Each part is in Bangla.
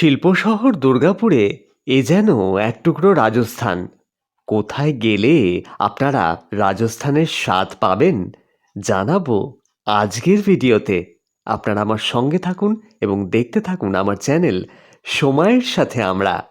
শিল্পশহর দুর্গাপুরে এ যেন এক টুকরো রাজস্থান। কোথায় গেলে আপনারা রাজস্থানের স্বাদ পাবেন জানাব আজকের ভিডিওতে। আপনারা আমার সঙ্গে থাকুন এবং দেখতে থাকুন আমার চ্যানেল। সময়ের সাথে আমরা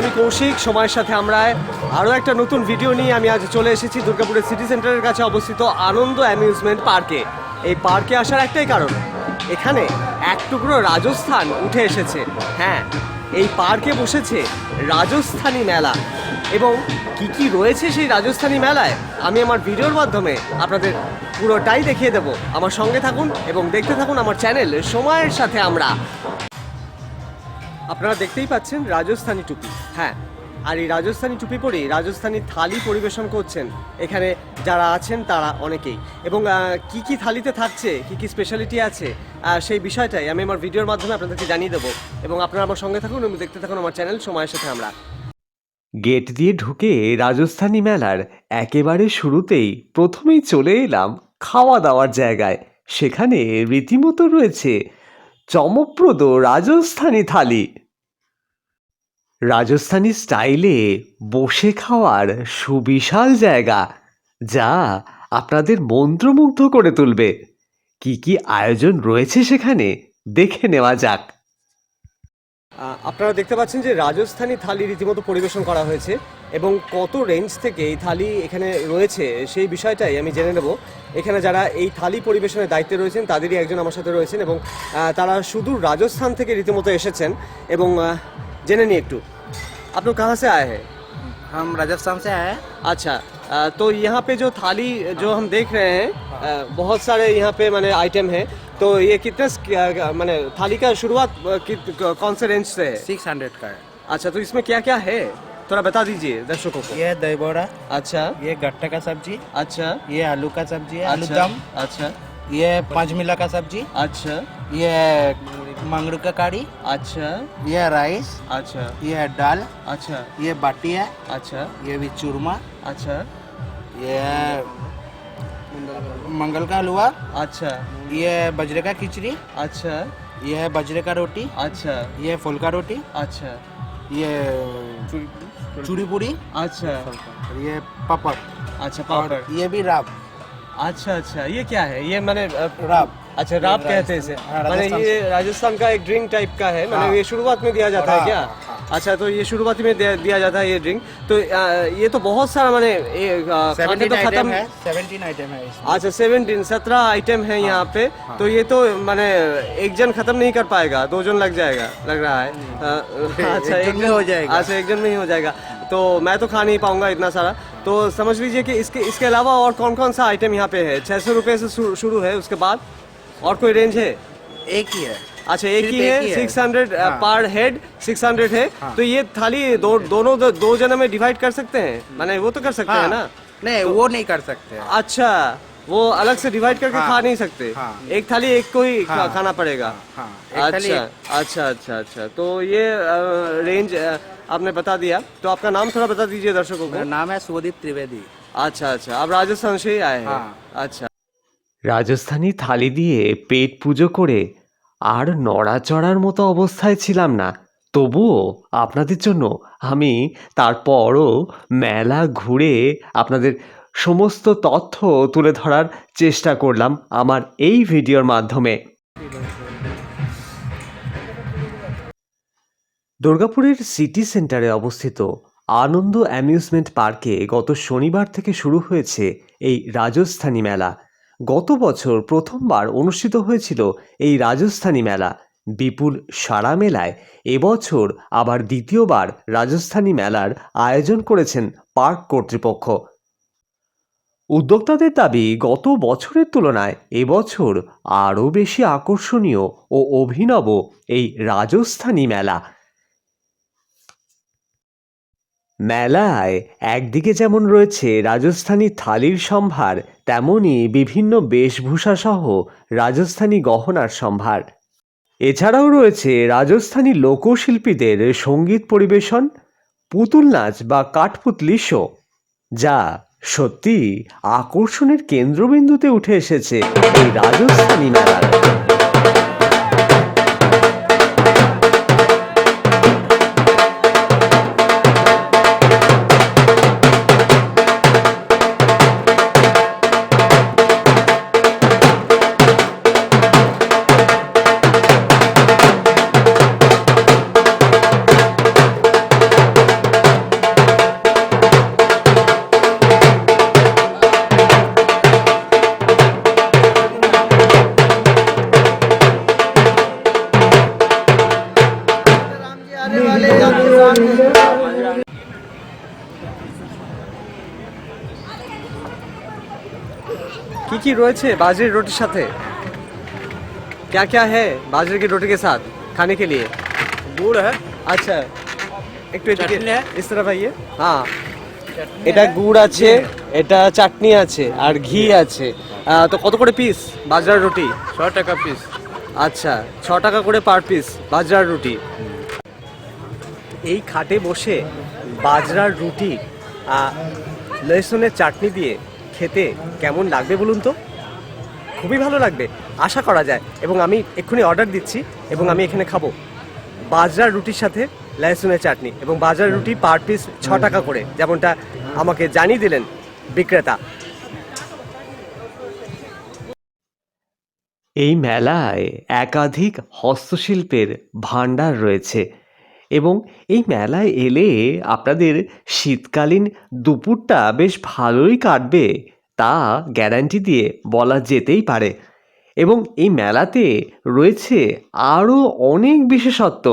আমি কৌশিক, সময়ের সাথে আমরা আরও একটা নতুন ভিডিও নিয়ে আমি আজ চলে এসেছি দুর্গাপুরের সিটি সেন্টারের কাছে অবস্থিত আনন্দ অ্যামিউজমেন্ট পার্কে এই পার্কে আসার একটাই কারণ, এখানে এক টুকরো রাজস্থান উঠে এসেছে। হ্যাঁ এই পার্কে বসেছে রাজস্থানী মেলা। এবং কি কি রয়েছে সেই রাজস্থানী মেলায়, আমি আমার ভিডিওর মাধ্যমে আপনাদের পুরোটাই দেখিয়ে দেবো। আমার সঙ্গে থাকুন এবং দেখতে থাকুন আমার চ্যানেল সময়ের সাথে আমরা। আপনারা দেখতেই পাচ্ছেন রাজস্থানী টুপি। হ্যাঁ আর এই রাজস্থানী টুপি পরেই রাজস্থানী থালি পরিবেশন করছেন এখানে যারা আছেন তারা অনেকেই। এবং কি কি থালিতে থাকছে, কি কি স্পেশালিটি আছে সেই বিষয়টাই আমি আমার ভিডিওর মাধ্যমে আপনাদেরকে জানিয়ে দেবো। এবং আপনারা আমার সঙ্গে থাকুন, এবং দেখতে থাকুন আমার চ্যানেল সময়ের সাথে আমরা। গেট দিয়ে ঢুকে রাজস্থানী মেলার একেবারে শুরুতেই প্রথমেই চলে এলাম খাওয়া দাওয়ার জায়গায়। সেখানে রীতিমতো রয়েছে চমকপ্রদ রাজস্থানী থালি। রাজস্থানী স্টাইলে বসে খাওয়ার সুবিশাল জায়গা, যা আপনাদের মন্ত্রমুগ্ধ করে তুলবে। কি কি আয়োজন রয়েছে সেখানে দেখে নেওয়া যাক। আপনারা দেখতে পাচ্ছেন যে রাজস্থানী থালি রীতিমতো পরিবেশন করা হয়েছে এবং কত রেঞ্জ থেকে এই থালি এখানে রয়েছে সেই বিষয়টাই আমি জেনে নেব। এখানে যারা এই থালি পরিবেশনের দায়িত্বে রয়েছেন, তাদেরই একজন আমার সাথে রয়েছেন এবং তারা সুদূর রাজস্থান থেকে রীতিমতো এসেছেন এবং জেনে নিই একটু আপনি কাহা সে আয়ে হ্যাঁ हम राजस्थान से आए हैं अच्छा अ, तो यहाँ पे जो थाली जो हम देख रहे हैं अ, बहुत सारे यहाँ पे मैंने आइटम है तो ये कितने स- क्या- मैंने थाली का शुरुआत अ, कित- कौन से रेंज से है सिक्स हंड्रेड का है अच्छा तो इसमें क्या क्या है थोड़ा बता दीजिए दर्शकों को ये है दही बड़ा अच्छा ये गट्टे का सब्जी अच्छा ये आलू का सब्जी है आलू अच्छा दम अच्छा ये पाँच मिला का सब्जी अच्छा ये मंगरू का कड़ी अच्छा ये राइस अच्छा ये है दाल अच्छा ये बाटी है अच्छा ये भी चूरमा अच्छा ये मंगल का हलवा अच्छा ये बजरे का खिचड़ी अच्छा ये है बजरे का रोटी अच्छा ये है फुल्का रोटी अच्छा ये चूड़ी पूड़ी अच्छा ये पापड़ अच्छा पापड़ ये भी राब अच्छा अच्छा ये क्या है ये मैंने राब अच्छा राब कहते हैं इसे। हाँ, मैंने ये राजस्थान का एक ड्रिंक टाइप का है। मैंने हाँ। ये शुरुआत में दिया जाता है हाँ, क्या? अच्छा तो ये शुरुआती में दिया, जाता है ये ड्रिंक तो ये तो बहुत सारा मैंने खाने तो खत्म है आइटम है अच्छा सेवेंटीन सत्रह आइटम है यहाँ पे। तो ये तो मैंने एक जन खत्म नहीं कर पाएगा दो जन लग जाएगा लग रहा है। अच्छा एक जन हो जाएगा। अच्छा एक जन में ही हो जाएगा। तो मैं तो खा नहीं पाऊँगा इतना सारा। तो समझ लीजिए कि इसके इसके अलावा और कौन कौन सा आइटम यहाँ पे है? छः सौ रुपये से शुरू है उसके बाद। और कोई रेंज है? एक ही है। अच्छा एक ही है सिक्स हंड्रेड हाँ। पर हेड सिक्स हंड्रेड है। हाँ। तो ये थाली दो दोनों दो, दो जनों में डिवाइड कर सकते हैं? मैंने वो तो कर सकते हैं ना? नहीं वो नहीं कर सकते। अच्छा वो अलग से डिवाइड करके हाँ। खा नहीं सकते। हाँ। एक थाली एक को ही हाँ। खाना पड़ेगा। हाँ थाली अच्छा अच्छा अच्छा अच्छा। तो ये अ, रेंज अ, आपने बता दिया। तो आपका नाम थोड़ा बता दीजिए दर्शकों को। नाम है सुदीप त्रिवेदी। अच्छा अच्छा। आप राजस्थान से ही आए हैं। हाँ। अच्छा। রাজস্থানী থালি দিয়ে পেট পুজো করে আর নড়াচড়ার মতো অবস্থায় ছিলাম না। তবুও আপনাদের জন্য আমি তারপরও মেলা ঘুরে আপনাদের সমস্ত তথ্য তুলে ধরার চেষ্টা করলাম আমার এই ভিডিওর মাধ্যমে। দুর্গাপুরের সিটি সেন্টারে অবস্থিত আনন্দ অ্যামিউজমেন্ট পার্কে গত শনিবার থেকে শুরু হয়েছে এই রাজস্থানী মেলা। গত বছর প্রথমবার অনুষ্ঠিত হয়েছিল এই রাজস্থানী মেলা। বিপুল সারা মেলায় এবছর আবার দ্বিতীয়বার রাজস্থানী মেলার আয়োজন করেছেন পার্ক কর্তৃপক্ষ। উদ্যোক্তাদের দাবি, গত বছরের তুলনায় এবছর আরও বেশি আকর্ষণীয় ও অভিনব এই রাজস্থানী মেলা। মেলায় একদিকে যেমন রয়েছে রাজস্থানী থালির সম্ভার, তেমনই বিভিন্ন বেশভূষা সহ রাজস্থানী গহনার সম্ভার। এছাড়াও রয়েছে রাজস্থানী লোকশিল্পীদের সংগীত পরিবেশন, পুতুল নাচ বা কাঠপুতলি শো, যা সত্যি আকর্ষণের কেন্দ্রবিন্দুতে উঠে এসেছে এই রাজস্থানী মেলার। কি কি রয়েছে बाजरे रोटी साथे क्या क्या है बाजरे की रोटी के साथ खाने के लिए गुड़ है আচ্ছা একটু এদিকে চাটনি है? इस तरफ आइए হ্যাঁ এটা গুড় আছে এটা চাটনি আছে আর ঘি আছে আহ, তো কত করে পিস বাজরার রুটি सौ टका पीस আচ্ছা ছ টাকা করে পার পিস বাজরার রুটি এই খাটে বসে বাজরার রুটি আহ, লসুনের চাটনি দিয়ে খেতে কেমন লাগবে বলুন তো? খুবই ভালো লাগবে, আশা করা যায়। এবং আমি এক্ষুনি অর্ডার দিচ্ছি এবং আমি এখানে খাব। বাজরার রুটির সাথে লসুনের চাটনি এবং বাজরার রুটি পার পিস ছ টাকা করে, যেমনটা আমাকে জানিয়ে দিলেন বিক্রেতা। এই মেলায় একাধিক হস্তশিল্পের ভাণ্ডার রয়েছে এবং এই মেলায় এলে আপনাদের শীতকালীন দুপুরটা বেশ ভালোই কাটবে। তা গ্যারান্টি দিয়ে বলা যেতেই পারে। এবং এই মেলাতে রয়েছে আরও অনেক বিশেষত্ব।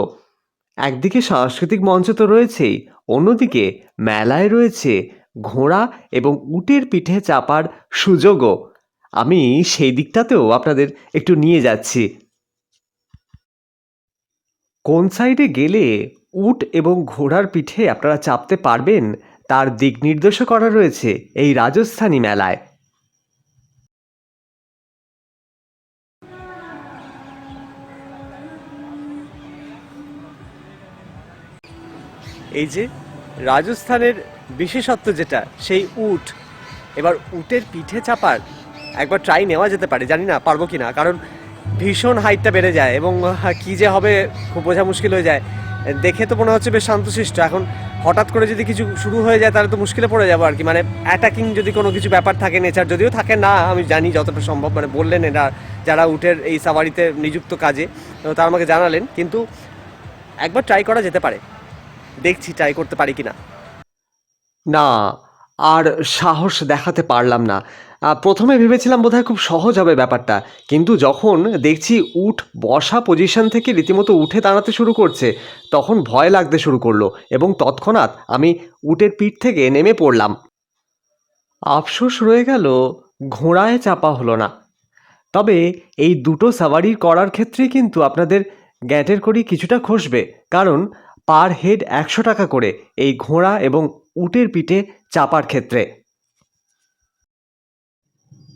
একদিকে সাংস্কৃতিক মঞ্চ তো রয়েছেই, অন্যদিকে মেলায় রয়েছে ঘোড়া এবং উটের পিঠে চাপার সুযোগও। আমি সেই দিকটাতেও আপনাদের একটু নিয়ে যাচ্ছি। কোন সাইডে গেলে উট এবং ঘোড়ার পিঠে আপনারা চাপতে পারবেন তার দিক নির্দেশও করা রয়েছে এই রাজস্থানী মেলায়। এই যে রাজস্থানের বিশেষত্ব যেটা, সেই উট, এবার উটের পিঠে চাপার একবার ট্রাই নেওয়া যেতে পারে, জানি না পারব কি না কারণ ভীষণ হাইটটা বেড়ে যায় এবং কি যে হবে, খুব বোঝা মুশকিল হয়ে যায়। দেখে তো মনে হচ্ছে বেশ শান্তশিষ্ট, এখন হঠাৎ করে যদি কিছু শুরু হয়ে যায়, তাহলে তো মুশকিলে পড়ে যাব আর কি। মানে অ্যাটাকিং যদি কোনো কিছু ব্যাপার থাকে নেচার যদিও থাকে না, আমি জানি যতটা সম্ভব। মানে বললেন এরা, যারা উঠের এই সাওয়ারিতে নিযুক্ত কাজে তারা আমাকে জানালেন। কিন্তু একবার ট্রাই করা যেতে পারে। দেখছি ট্রাই করতে পারি কি না না। আর সাহস দেখাতে পারলাম না। প্রথমে ভেবেছিলাম বোধহয় খুব সহজ হবে ব্যাপারটা, কিন্তু যখন দেখছি উঠ বসা পজিশন থেকে রীতিমতো উঠে দাঁড়াতে শুরু করছে, তখন ভয় লাগতে শুরু করল এবং তৎক্ষণাৎ আমি উটের পিঠ থেকে নেমে পড়লাম। আফসোস রয়ে গেল, ঘোড়ায় চাপা হলো না। তবে এই দুটো সাওয়ারি করার ক্ষেত্রে কিন্তু আপনাদের গ্যাটের করি কিছুটা খসবে, কারণ পার হেড একশো টাকা করে এই ঘোড়া এবং উটের পিঠে চাপার ক্ষেত্রে।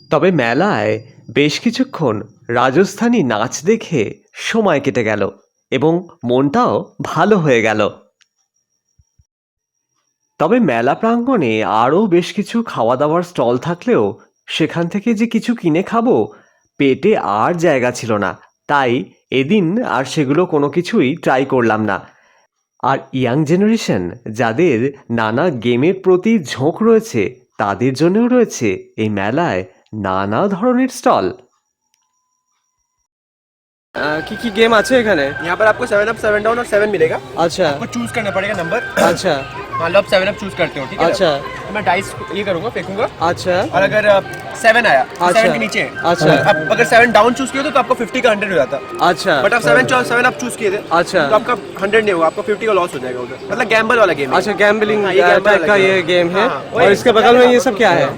তবে মেলায় বেশ কিছুক্ষণ রাজস্থানী নাচ দেখে সময় কেটে গেল এবং মনটাও ভালো হয়ে গেল। তবে মেলা প্রাঙ্গণে আরও বেশ কিছু খাওয়া দাওয়ার স্টল থাকলেও সেখান থেকে যে কিছু কিনে খাব, পেটে আর জায়গা ছিল না। তাই এদিন আর সেগুলো কোনো কিছুই ট্রাই করলাম না। আর ইয়াং জেনারেশন যাদের নানা গেমের প্রতি ঝোঁক রয়েছে তাদের জন্যও রয়েছে এই মেলায় নানা ধরনের স্টল কি কি গেম আছে এখানে यहाँ पर आपको सेवन अप सेवन डाउन और सेवन मिलेगा আচ্ছা आपको चूज करना पड़ेगा नंबर আচ্ছা मान लो आप सेवन अप चूज़ करते हो ठीक है? अच्छा। तो मैं डाइस ये करूँगा फेंकूँगा। अच्छा। और अगर सेवन आया तो अच्छा। सेवन के नीचे। अच्छा। आप अगर सेवन डाउन चूज़ किए तो आपका फिफ्टी का हंड्रेड हो जाता। अच्छा। बट आप सेवन सेवन आप चूज़ किए थे अच्छा। तो आपका हंड्रेड नहीं होगा आपका फिफ्टी का लॉस हो जाएगा उधर। मतलब गैम्बल वाला गेम अच्छा गैम्बलिंग हाँ, uh, का ये गेम है। हाँ, और इसके बगल में ये सब क्या है?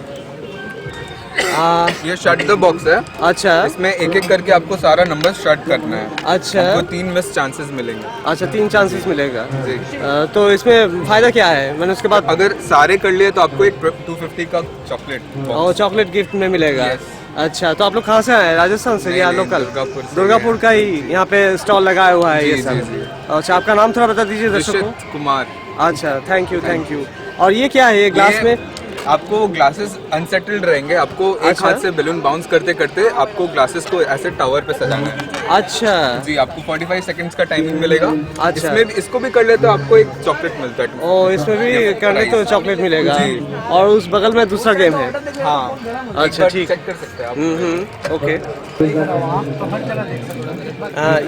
आ, ये शट द बॉक्स है। अच्छा। इसमें एक एक करके आपको सारा नंबर शट करना है। अच्छा। आपको तीन मिस चांसेस मिलेंगे। अच्छा तीन चांसेस मिलेगा। जी। आ, तो इसमें फ़ायदा क्या है? मैंने उसके बाद अगर सारे कर लिए तो आपको एक 250 का चॉकलेट और चॉकलेट गिफ्ट में मिलेगा। अच्छा तो आप लोग कहाँ से आए राजस्थान से या लोकल दुर्गापुर दुर्गापुर का ही यहाँ पे स्टॉल लगाया हुआ है ये सब। अच्छा आपका नाम थोड़ा बता दीजिए दर्शकों। कुमार। अच्छा थैंक यू थैंक यू और ये क्या है ये ग्लास में? आपको ग्लासेस अनसेटल्ड रहेंगे आपको एक अच्छा। हाथ से बैलून बाउंस करते करते आपको ग्लासेस को ऐसे टावर पे सजाना है। अच्छा। जी आपको 45 सेकंड्स का टाइमिंग मिलेगा। अच्छा। इसमें भी- इसको भी कर ले तो आपको एक चॉकलेट मिलता है। ओ इसमें भी करने तो चॉकलेट मिलेगा। जी। और उस बगल में दूसरा गेम है। हाँ। अच्छा, ठीक। चेक कर सकते हैं आप। हम्म हम्म ओके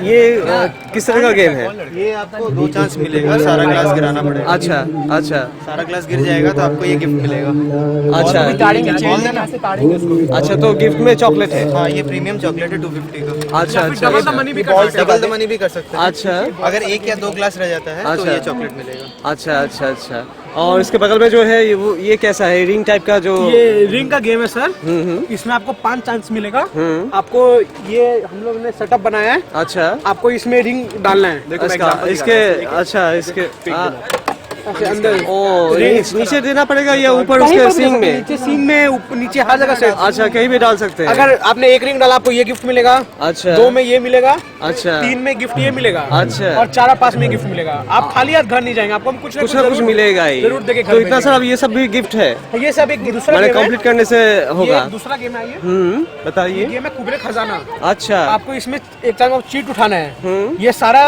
ये किस तरह का गेम है? ये आपको दो चांस मिलेगा सारा ग्लास गिराना पड़ेगा। अच्छा अच्छा। सारा ग्लास गिर जाएगा तो आपको ये गिफ्ट मिलेगा। अच्छा। अच्छा। तो गिफ्ट में चॉकलेट है। हाँ ये प्रीमियम चॉकलेट है टू फिफ्टी का। अच्छा अच्छा डबल द मनी भी कर सकते हैं। अच्छा। अगर एक या दो ग्लास रह जाता है तो अच्छा। ये चॉकलेट मिलेगा। अच्छा अच्छा अच्छा। और इसके बगल में जो है ये वो ये कैसा है? रिंग टाइप का जो ये रिंग का गेम है सर हम्म हम्म। इसमें आपको पाँच चांस मिलेगा। हम्म। आपको ये हम लोग ने सेटअप बनाया है। अच्छा। आपको इसमें रिंग डालना है। देखो इसका इसके अच्छा इसके अंदर। ओ नीचे देना पड़ेगा या ऊपर उसके सींग में? नीचे सींग में ऊपर नीचे हर जगह से। अच्छा कहीं भी डाल सकते हैं। अगर आपने एक रिंग डाला आपको ये गिफ्ट मिलेगा। अच्छा। दो में ये मिलेगा अच्छा। तीन में गिफ्ट ये मिलेगा। अच्छा। और चार पास में गिफ्ट मिलेगा। आप खाली हाथ घर नहीं जाएँगे आपको कुछ कुछ ना कुछ मिलेगा ही। ज़रूर घर तो इतना सर अब ये सब भी गिफ्ट है। ये सब एक दूसरा मैंने कंप्लीट करने से होगा। दूसरा गेम है ये। हम्म बताइए। गेम है कुबरे खजाना। अच्छा। आपको इसमें एक टाइम चीट उठाना है। हम्म। ये सारा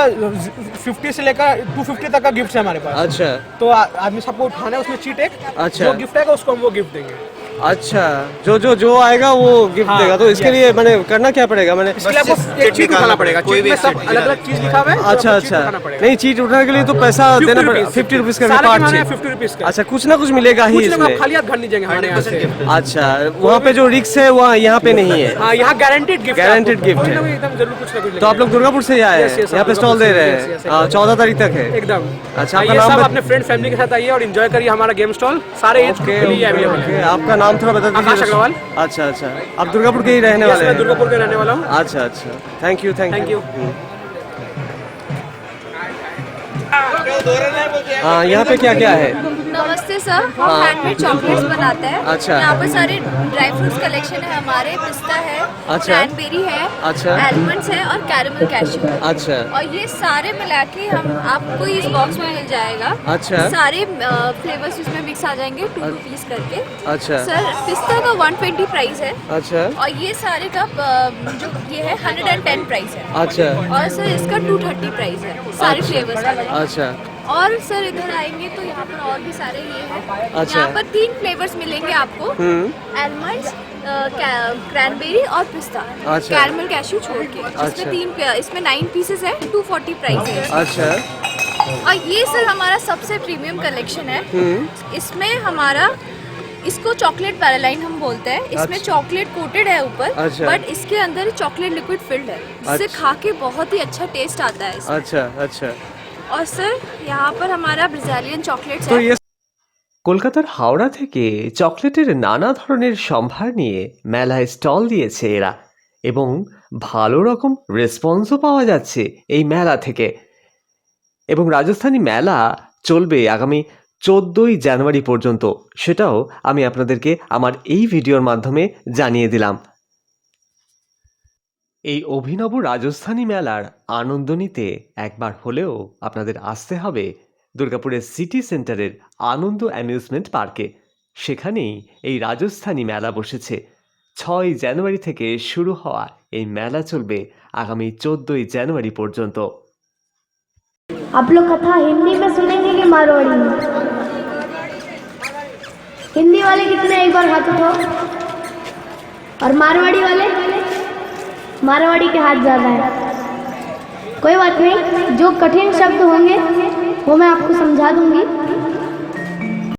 50 से लेकर 250 तक का गिफ्ट है हमारे पास। अच्छा। तो आदमी सबको उठाना है उसमें चीट एक अच्छा। जो गिफ्ट है उसको हम वो गिफ्ट देंगे अच्छा जो जो जो आएगा वो गिफ्ट हाँ, देगा। तो इसके लिए मैंने करना क्या पड़ेगा? मैंने इसके लिए आपको एक चीट निकालना उठाना पड़ेगा। कोई भी सब अलग अलग चीज़ लिखा हुआ है तो अच्छा। अच्छा नहीं चीट उठाने के लिए तो पैसा देना पड़ेगा। फिफ्टी रुपीज़ का सारे पार्ट के माने चीट 50 रुपीस का। अच्छा कुछ ना कुछ मिलेगा ही इसमें। खाली हाथ घर नहीं जाएँगे हमारे यहाँ से। अच्छा वहाँ पे जो रिक्स है वहाँ यहाँ पे नहीं है। हाँ यहाँ गारंटेड गिफ्ट Guaranteed gift है। एकदम ज़रूर कुछ ना कुछ तो आप लोग दुर्गापुर से आए हैं? यहाँ पे स्टॉल दे रहे हैं। हाँ, चौदह तारीख तक है। एकदम। अच्छा, हाँ, आपका नाम अपने फ्रेंड फैमिली के साथ आइए और एंजॉय करिए हमारा गेम स्टॉल सारे एज के लिए अवेलेबल है। आपका नाम थोड़ा बता दीजिए अग्रवाल। अच्छा अच्छा। आप दुर्गापुर के ही रहने वाले हैं। दुर्गापुर के रहने वाला हूँ। अच्छा अच्छा। थैंक यू थैंक यू हाँ यहाँ पे क्या क्या है? नमस्ते सर हम हैंडमेड चॉकलेट्स बनाते हैं। अच्छा। यहाँ पर सारे ड्राई फ्रूट्स कलेक्शन है हमारे पिस्ता है अच्छा। क्रैनबेरी है अच्छा। एलमंड्स है और कैरेमल कैशू अच्छा। और ये सारे मिला के हम आपको इस बॉक्स में मिल जाएगा। अच्छा। सारे फ्लेवर्स इसमें मिक्स आ जाएँगे टू रुपीज़ करके। अच्छा। सर पिस्ता का 120 प्राइस है। अच्छा। और ये सारे का जो ये है 110 प्राइस है। अच्छा। और सर इसका 230 प्राइस है। सारे फ्लेवर्स आ अच्छा। और सर इधर आएँगे तो यहाँ पर और भी सारे ये है अच्छा। यहाँ पर तीन फ्लेवर्स मिलेंगे आपको हम्म एलमंड्स क्रैनबेरी और पिस्ता अच्छा। कैरमल कैशू छोड़ के अच्छा। इसमें तीन इसमें नाइन पीसेस है टू फोर्टी प्राइस है अच्छा और ये सर हमारा सबसे प्रीमियम कलेक्शन है हम्म इसमें हमारा इसको चॉकलेट पैरालाइन हम बोलते हैं इसमें अच्छा। चॉकलेट कोटेड है ऊपर अच्छा। बट इसके अंदर चॉकलेट लिक्विड फिल्ड है जिससे अच्छा। खा के बहुत ही अच्छा टेस्ट आता है। अच्छा अच्छा और सर यहाँ पर हमारा ब्राजीलियन चॉकलेट्स तो है ये কলকাতার হাওড়া থেকে চকলেটের নানা ধরনের সম্ভার নিয়ে মেলায় স্টল দিয়েছে এরা এবং ভালো রকম রেসপন্সও পাওয়া যাচ্ছে এই মেলা থেকে এবং রাজস্থানী মেলা চলবে আগামী চোদ্দোই জানুয়ারি পর্যন্ত সেটাও আমি আপনাদেরকে আমার এই ভিডিওর মাধ্যমে জানিয়ে দিলাম এই অভিনব রাজস্থানী মেলার আনন্দ নিতে একবার হলেও আপনাদের আসতে হবে দুর্গাপুরের সিটি সেন্টারের আনন্দ অ্যামিউজমেন্ট পার্কে সেখানেই এই রাজস্থানী মেলা বসেছে ছয় জানুয়ারি থেকে শুরু হওয়া এই মেলা চলবে আগামী চোদ্দোই জানুয়ারি পর্যন্ত आप लोग कथा हिंदी में सुनेंगे कि मारवाड़ी में हिंदी वाले कितने एक बार हाथ उठाओ और मारवाड़ी वाले मारवाड़ी के हाथ ज़्यादा है। कोई बात नहीं, जो कठिन शब्द होंगे, वो मैं आपको समझा दूँगी।